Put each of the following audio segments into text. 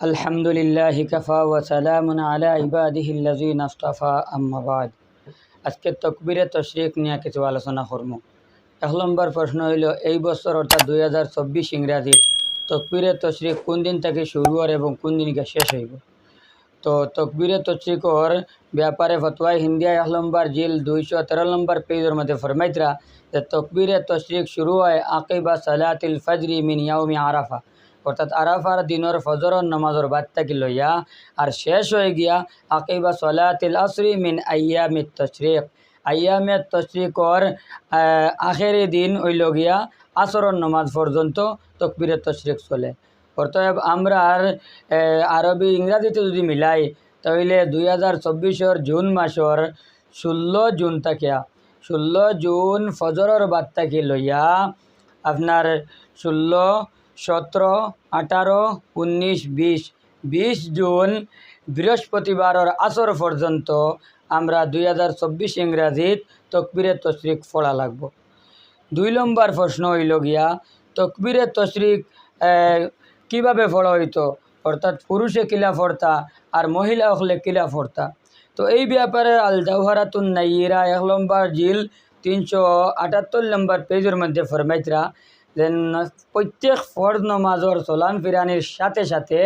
الحمد لله كفى وسلام على عباده الذين اصطفى أما بعد আজকে তকবিরে তশরিক নিয়ে কিছু আলোচনা করবো এক নম্বর প্রশ্ন হইল এই বছর অর্থাৎ দুই হাজার চব্বিশ ইংরাজির তকবিরে তশরিক কোন দিন থেকে শুরু হয় এবং কোন দিনকে শেষ হইব তো তকবিরে তশরিকর ব্যাপারে ফতোয়াই হিন্দিয়া এক নম্বর জিল দুইশো তেরো নম্বর পেজের মধ্যে ফরমাইতরা যে তকবিরে তশরিক শুরু হয় আকিবা সালাতিল ফজরি মিন ইয়াউমি আরাফা অর্থাৎ আরাফার দিনের ফজরর নামাজর বাদ থাকি লইয়া আর শেষ হয়ে গিয়া আকিবা সলাতিল আসরি মিন আয়ামি তশরিক। আয়ামে তশরিকর আখেরি দিন হইল গিয়া আসরর নামাজ পর্যন্ত তকবিরে তশরিক চলে। অর্থাৎ আমরা আর আরবি ইংরাজিতে যদি মিলাই, তাহলে দুই হাজার চব্বিশের জুন মাসর ষোলো জুন থাকিয়া ষোলো জুন ফজরের বাদ থাকি লইয়া আপনার ষোলো সতেরো, আঠারো, উনিশ, বিশ। বিশ জুন, বৃহস্পতিবারের আসর পর্যন্ত আমরা দুই হাজার চব্বিশ ইংরাজিত তকবিরে তশরিক পড়া লাগব। দুই নম্বর প্রশ্ন হইল গিয়া, তকবিরে তশরিক কীভাবে পড়া হইতো? অর্থাৎ পুরুষে কিলা ফর্তা আর মহিলা হলে কিলা ফর্তা তো এই ব্যাপারে আল জাওহারাতুন নাইরা এক নম্বর জিল তিনশো আটাত্তর নম্বর পেজের মধ্যে ফরমাইতরা যে প্রত্যেক ফর্দ নমাজর চলান ফিরানির সাথে সাথে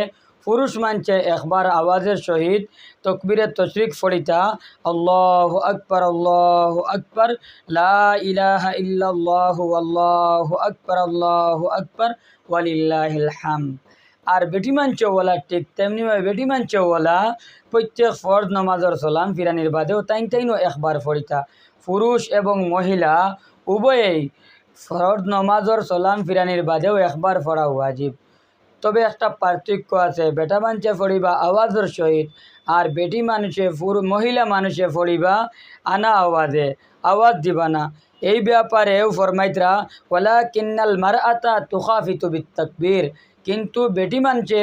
পুরুষ মানছে একবার আওয়াজের সহিত তকবিরে তশরিক ফড়িতা, আল্লাহ আকবর আল্লাহ আকবর, লা ইলাহা ইল্লাল্লাহ, আল্লাহ আকবর আল্লাহ আকবর, ওয়ালিল্লাহিল হাম আর বেটি মানচওয়ালা ঠিক তেমনিভাবে বেটি মানচওয়ালা প্রত্যেক ফর্দ নমাজর চলান ফিরানির বাদেও তাইন তাইনও একবার ফড়িতা। পুরুষ এবং মহিলা উভয়েই ফরদ নমাজর চলান ফিরানির বাদেও একবার পড়া ওয়াজিব তবে একটা পার্থক্য আছে, বেটা মানুষে ফড়িবা আওয়াজের সহিত আর বেটি মানুষে পুরু মহিলা মানুষে ফড়িবা আনা আওয়াজে আওয়াজ দিবা না। এই ব্যাপারেও ফরমাইতরা ওলা কিন্নাল মার আতা তুখাফিতু বিত তকবীর কিন্তু বেটি মানুষে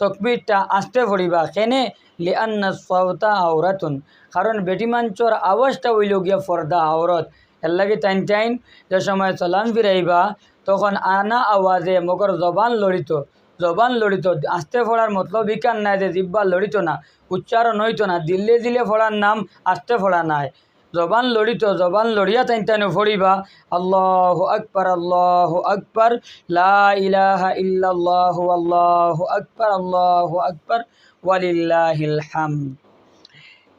তকবিরটা আসতে ফড়িবা কেনে? লিআন্না সওতা আওরাতুন কারণ বেটি মানুষের আওয়াজটা হইল গিয়া ফর্দা আওরত এর লাগে টাইন টাইন যে সময় চলান ফিরাইবা, তখন আনা আওয়াজে মগর জবান লড়িত জবান লড়িত আস্তে ফোড়ার মতলব ইকান নাই যে জিব্বা লড়িত না উচ্চারণ হইত না দিল্লে দিলে ফোড়ার নাম, আস্তে ফোড়া নাই। জবান লড়িত জবান লড়িয়া তাইন তাইন ফড়িবা আল্লাহ আকবর আল্লাহ আকবর, লা ইলাহা ইল্লাল্লাহ, আল্লাহ আকবর আল্লাহ আকবর, ওয়ালিল্লাহিল হামদ।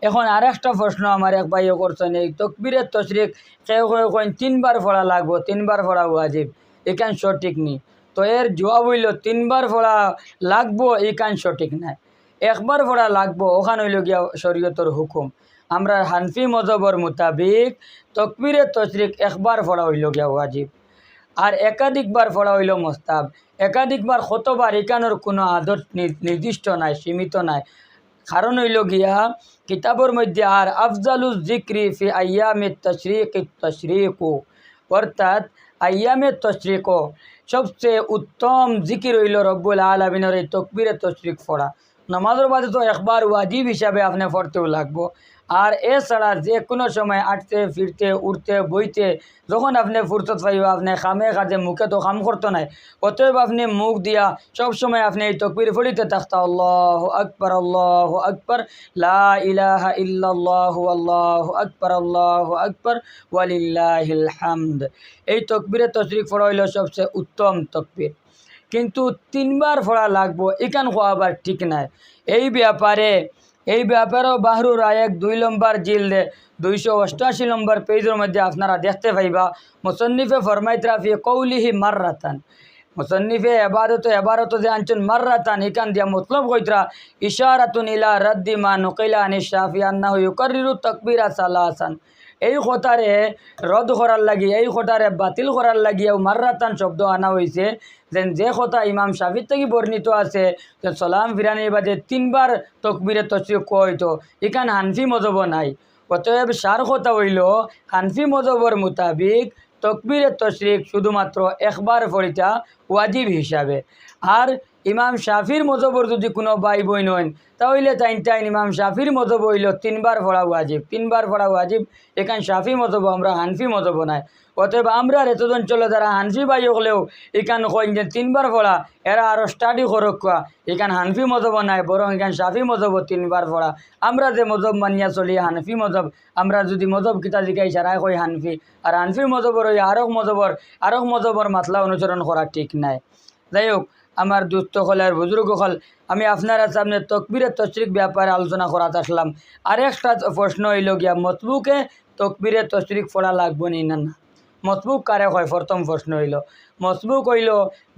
এখন আর একটা প্রশ্ন আমার এক ভাইও করছেন, এই তকবিরের তশরিক কেউ কেউ কেন তিনবার পড়া লাগবো, তিনবার পড়া ওয়াজিব এখান সঠিক নি? তো এর জবাব হইল, তিনবার পড়া লাগবো এখান সঠিক নাই। একবার পড়া লাগবো, ওখান হইল গিয়া শরীয়তর হুকুম। আমরা হানফি মজবর মোতাবিক তকবিরের তশরিক একবার পড়া হইল গিয়া ওয়াজিব। আর একাধিকবার পড়া হইল মোস্তাব একাধিকবার, কতবার এখানোর কোনো আদর নির্দিষ্ট নাই, সীমিত নাই। কারণ হইল গিয়া কিতাবর মধ্যে আর আফজালুজ জিক্রি ফি আয়ামে তশরিক তশরিকু অর্থাৎ আয়ামে তশরিক সবচেয়ে উত্তম জিকির হইল রব্বুল আলমিনের এই তকবিরে তশরিক পড়া নামাজের বাদে তো একবার ওয়াজিব হিসাবে আপনি পড়তেও লাগবো আর এছাড়া যে কোনো সময় আটতে, ফিরতে, উঠতে, বইতে, যখন আপনি ফুরসত পাইব, আপনি খামে কাজে মুখে তো কাম করতো নাই। অতএব আপনি মুখ দিয়া সব সময় আপনি এই তকবির ফড়িতে থাকতা। আল্লাহ আকবর আল্লাহ আকবর, লা ইল্লাল্লাহু, আল্লাহ আকবর আল্লাহ আকবর, ওয়ালিল্লাহিল হামদ। এই তকবিরে তশরিক ফড়া হইল সবচেয়ে উত্তম তকবির। কিন্তু তিনবার ফড়া লাগবো, এখান আবার ঠিক নাই। এই ব্যাপারে এই ব্যাপারেও বাহরুর আয়েক দুই নম্বর জিল দে। দুইশো অষ্টআশি নম্বর পেজের মধ্যে আপনারা দেখতে পাইবা, মুসন্নিফে ফরমাইতরা ফি কৌলিহি মার রাতান মুসন্নিফে এবারত এবারত যে আনছেন মার রাতান ইকান দিয়া মতলব কইতরা, ইশারাতুন ইলা রদ্দি মা নুকিলা আনি শাফি আন্নাহু ইউকারিরু তাকবীরা সালাসান। এই কথারে রদ করার লাগি, এই কথারে বাতিল করার লাগিয়াও মার্রাতান শব্দ আনা হয়েছে যেন যে কথা ইমাম শাফির থেকে বর্ণিত আছে, যে সলাম ফিরানির বাদে তিনবার তকবিরে তসরিক কইতো এখান হানফি মজব নাই। অতএব সার কথা হইল, হানফি মজবর মোতাবিক তকবিরে তশরিক শুধুমাত্র একবার ফরিতা ওয়াজিব হিসাবে। আর ইমাম শাফির মজবর যদি কোনো ভাই বোন হন, তাহলে তাইন টাইন ইমাম শাফির মজব হইল তিনবার পড়া ওয়াজিব, তিনবার পড়া ওয়াজিব। এখান শাফি মজব আমরা হানফি মজব নাই। অতএব আমরা এতজন চলে যারা হানফি বাই হলেও এখান কইন যে তিনবার পড়া, এরা আরও স্টাডি করক কোয়া। এখান হানফি মজব নাই, বরং এখান শাফি মজব তিনবার পড়া। আমরা যে মজব মানিয়া চলি, হানফি মজব আমরা যদি মজব কিতা জিকাই সারাই কই হানফি। আর হানফি মজবর ওই আরক মজবর আরক মজবর মাতলা অনুসরণ করা ঠিক নাই। যাই হোক আমার দুস্থ হল আর বুজুর্গ হল আমি আপনারা সামনে তকবিরের তশরিক ব্যাপারে আলোচনা করাতে আসলাম। আরেকটা প্রশ্ন হইল গিয়া, মতবুকে তকবিরের তশরিক পড়া লাগবো নি না না? মতবুক কারে হয় প্রথম প্রশ্ন হইল। মতবুক হইল,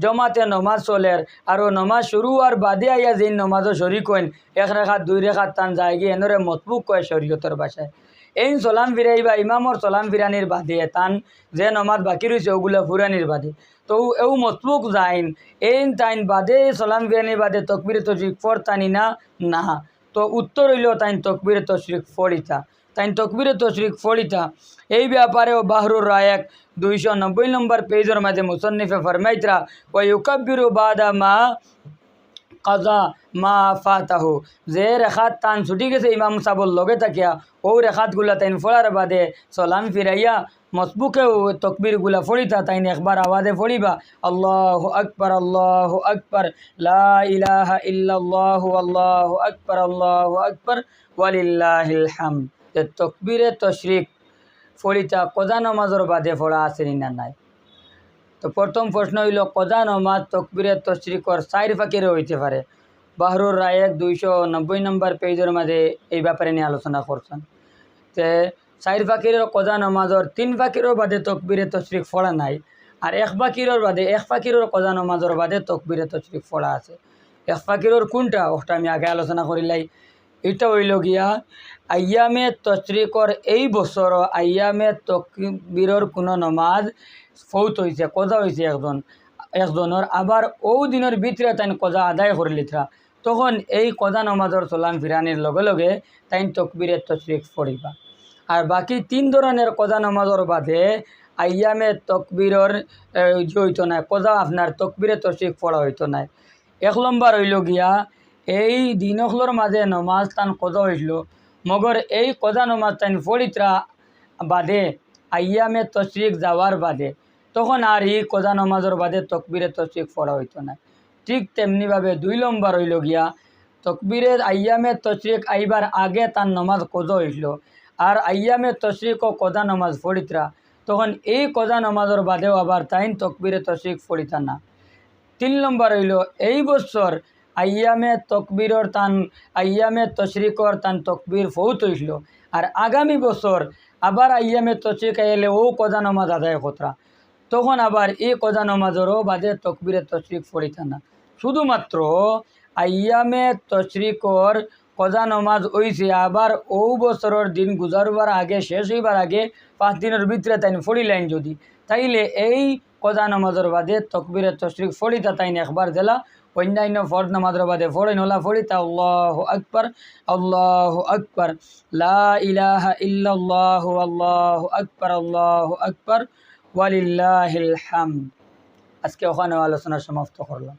জমাতে নমাজ চলের আর নমাজ শুরু আর বাদে আইয়া যে নমাজও শরিক হইন, এক রেখাত, দুই রেখাত টান যায় গিয়ে এনেরে মতবুক কয় শরীয়তর ভাষায়? এই চলাম ফিরাই বা ইমামর চলাম ফিরানির বাদে তান যে নমাজ বাকি রয়েছে ওগুলো ফুরানির বাদে। তো এও মতলুক যাইন এই তাইন বাদে চলাম ফিরানির বাদে তকবিরে তশরিক ফর তানি না না। তো উত্তর হইল তাইন তকবিরে তশরিক ফরিতা তাইন তকবিরে তশরিক ফরিতা এই ব্যাপারেও বাহরুর রায়ক দুইশো নব্বই নম্বর পেজের মাঝে মুসন্নিফে ফরমাইতরা ও ইউকাব্বিরু বাদা মা কাজা মা ফাতাহু। যে রেখাত টান ছুটি গেছে, ইমাম সাবর লগে থাকিয়া ও রেখাতগুলা তাইন ফোড়ার বাদে সলাম ফিরাইয়া মসবুকেও তকবিরগুলা ফড়িতা তাইন একবার আওয়াজে ফড়িবা আল্লাহ আকবর আল্লাহ আকবর লা ইলাহা ইল্লাল্লাহ, আল্লাহ আকবর আল্লাহ আকবর ওয়ালিল্লাহিল হাম যে তকবিরে তশরিক ফড়িতা কজা নমাজর বাদে ফোড়া আছে না নাই? তো প্রথম প্রশ্ন হইল কজা নমাজ তকবিরে তশরিকর সাইর ফাঁকিরে হইতে পারে। বাহরুর রায়েক দুইশো নব্বই নম্বর পেজের মাঝে এই ব্যাপারে নিয়ে আলোচনা করছেন। তে চার ফাঁকিরের কজা নমাজর তিন ফাঁকিরও বাদে তকবিরে তশরিক ফোড়া নাই, আর এক ফাঁকিরর বাদে, এক ফাঁকিরর কজা নমাজর বাদে তকবিরে তশরিক ফোড়া আছে। এক ফাঁকিরর কোনটা, ওটা আমি আগে আলোচনা করিলাই। এটা হইল গিয়া আয়ামে তশরিকর এই বছর আয়ামে তকবিরর কোনো নমাজ ফৌত হয়েছে কজা হয়েছে একজন, একজনের। আবার ও দিনের ভিতরে তাই কজা আদায় করে লিথরা তখন এই কজা নমাজর চলাম ফিরানির লগে লগে তাই তকবিরের তশরিক পড়িবা। আর বাকি তিন ধরনের কজা নমাজর বাদে আয়ামে তকবিরর যে হইতো না কজা আপনার তকবিরে তশরিক পড়া হইতো না এক নম্বর হইল গিয়া এই দিনকলোর মাঝে নমাজ তান কজা হইল মগর এই কজা নমাজ তান ফড়িত্রা বাদে, আয়ামে তশরিক যাওয়ার বাদে। তখন আর এই কজা নমাজের বাদে তকবিরে তশরিক পড়া হইতো না ঠিক তেমনিভাবে দুই নম্বর হইল গিয়া তকবিরে আয়ামে তশরিক আইবার আগে তার নমাজ কজা হইল আর আয়ামে তশরিক ও কজা নমাজ ফড়িত্রা তখন এই কজা নমাজের বাদেও আবার তাইন তকবিরে তশরিক ফড়িতা না। তিন নম্বর হইল এই বছর আয়ামে তকবিরর তান আয়ামে তশরিকর তান তকবির ফৌত হইল। আর আগামী বছর আবার আয়ামে তশরিক আইলে ও কজা নমাজ আদায় কতরা? তখন আবার এই কজা নমাজেরও বাদে তকবিরে তশরিক ফড়িতা না। শুধুমাত্র আয়ামে তশরিকর কজা নমাজ হইছে, আবার ও বছরের দিন গুজারবার আগে, শেষ হইবার আগে পাঁচ দিনের ভিতরে তাই তাইন লাইন যদি। তাইলে এই কজা নমাজের বাদে তকবিরে তশরিক ফড়িতা তাইন একবার দিলা। অন্যান্য ফর্দ নামাজ বাদে ফড়েন হলা ফড়িতা আল্লাহ আকবর আল্লাহ আকবর। লা ইলাহা ইল্লাল্লাহ, আল্লাহ আকবর আল্লাহ আকবর। ওয়ালিল্লাহিল হামদ। আজকে ওখানে আলোচনা সমাপ্ত করলাম।